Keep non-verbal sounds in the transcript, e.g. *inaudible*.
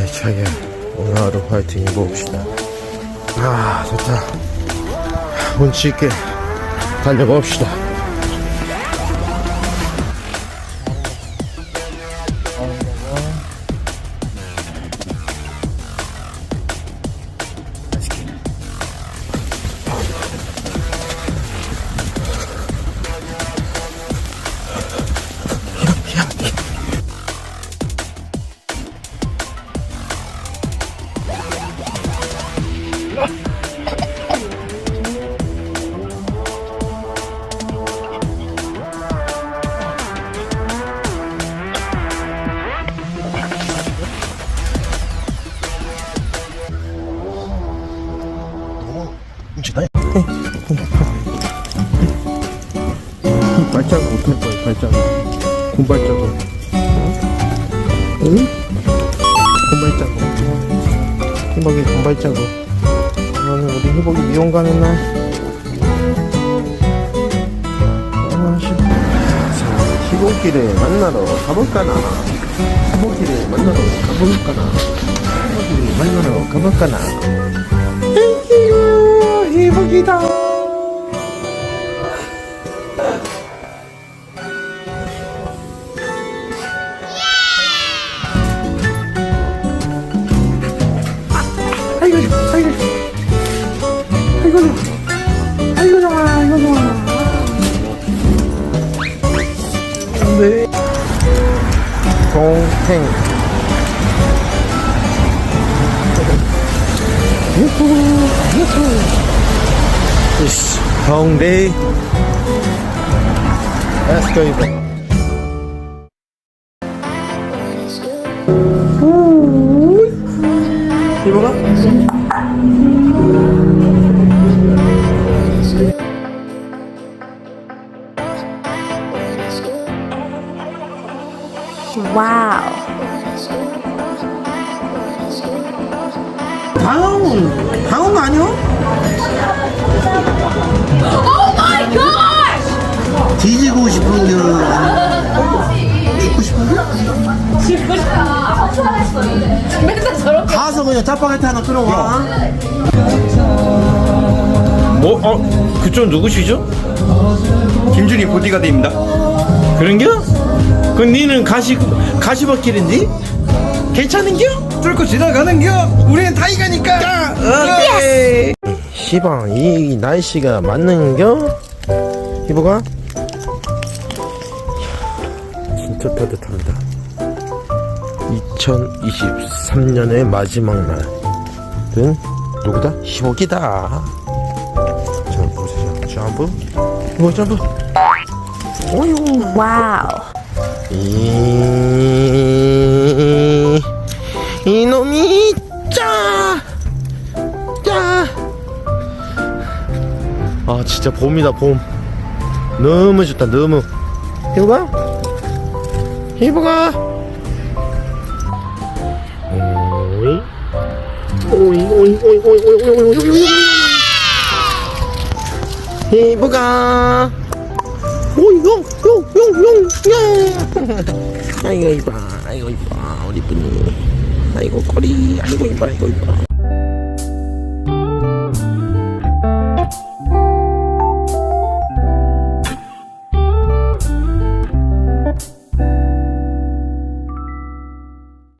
자기야. 오늘 하루 파이팅 해봅시다. 아 좋다. 운치 있게 달려봅시다 나 발자국 못할 거야 발자국? 곰발자국. 응? 곰발자국. 희복이 곰발자국. 오늘 우리 희복이 미용 가는 날 아씨 자 희복이를 만나러 가볼까나? 희복이를 만나러 가볼까나? 희복이를 만나러 가볼까나 희복이다. 아이고 아이고. 아이고 아이고 좋아 아이고. 좋아 네 동생. 유후 유후 이씨 홍대 에스코이버 이모가? 와우. 방어 방어가 아니야? 뒤지고 싶은 게 죽고 싶은 게? 맨날 저렇게. 가서 그냥 짜파게티 하나 끌어와 뭐? 어? 그쪽 누구시죠? 김준희 보디가드입니다. 그런겨? 그 니는 가시 가시밭길인데? 괜찮은겨? 뚫고 지나가는겨. 우리는 타이가니까. 오케이. 시방 이 날씨가 맞는겨? 희보가? 진짜 따뜻합니다. 2023년의 마지막 날은 누구다? 희복이다. 자 보세요. 점프 희복 점프 어휴. 와우. 이 이놈이 진짜 봄이다 봄. 너무 좋다 너무. 희보가? 희보가? 오이. 오이 오이 오이 오이 오이 오이 오이 오이 오이. 희보가. 오이 용 용용용 *laughs* 아이고 이뻐 아이고 이뻐 우리 분이. 아이고 꼬리. 아이고 이뻐 아이고 이뻐